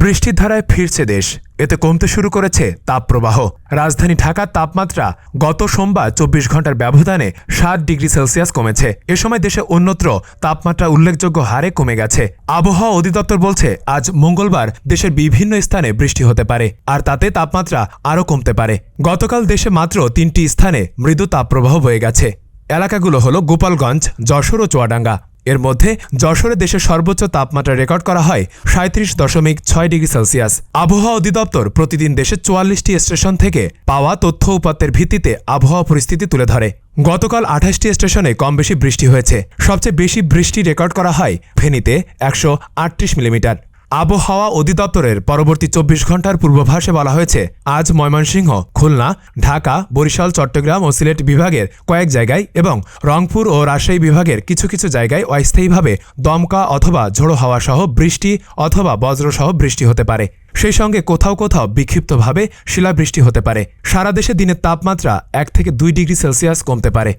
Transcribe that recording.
বৃষ্টির ধারায় ফিরছে দেশ। এতে কমতে শুরু করেছে তাপপ্রবাহ। রাজধানী ঢাকার তাপমাত্রা গত সোমবার চব্বিশ ঘণ্টার ব্যবধানে সাত ডিগ্রি সেলসিয়াস কমেছে। এ সময় দেশে অন্যত্র তাপমাত্রা উল্লেখযোগ্য হারে কমে গেছে। আবহাওয়া অধিদপ্তর বলছে, আজ মঙ্গলবার দেশের বিভিন্ন স্থানে বৃষ্টি হতে পারে, আর তাতে তাপমাত্রা আরও কমতে পারে। গতকাল দেশে মাত্র তিনটি স্থানে মৃদু তাপপ্রবাহ বয়ে গেছে। এলাকাগুলো হলো গোপালগঞ্জ, যশোর ও চুয়াডাঙ্গা। এর মধ্যে যশোরে দেশের সর্বোচ্চ তাপমাত্রা রেকর্ড করা হয় সাঁত্রিশ দশমিক ছয় ডিগ্রি সেলসিয়াস। আবহাওয়া অধিদপ্তর প্রতিদিন দেশের চুয়াল্লিশটি স্টেশন থেকে পাওয়া তথ্য উপাত্তের ভিত্তিতে আবহাওয়া পরিস্থিতি তুলে ধরে। গতকাল আঠাশটি স্টেশনে কম বেশি বৃষ্টি হয়েছে। সবচেয়ে বেশি বৃষ্টি রেকর্ড করা হয় ফেনীতে একশো আটত্রিশ মিলিমিটার। আবহাওয়া অধিদপ্তরের পরবর্তী চব্বিশ ঘণ্টার পূর্বাভাসে বলা হয়েছে, আজ ময়মনসিংহ, খুলনা, ঢাকা, বরিশাল, চট্টগ্রাম ও সিলেট বিভাগের কয়েক জায়গায় এবং রংপুর ও রাজশাহী বিভাগের কিছু কিছু জায়গায় অস্থায়ীভাবে দমকা অথবা ঝোড়ো হাওয়া সহ বৃষ্টি অথবা বজ্রসহ বৃষ্টি হতে পারে। সেই সঙ্গে কোথাও কোথাও বিক্ষিপ্তভাবে শিলাবৃষ্টি হতে পারে। সারা দেশে দিনের তাপমাত্রা এক থেকে দুই ডিগ্রি সেলসিয়াস কমতে পারে।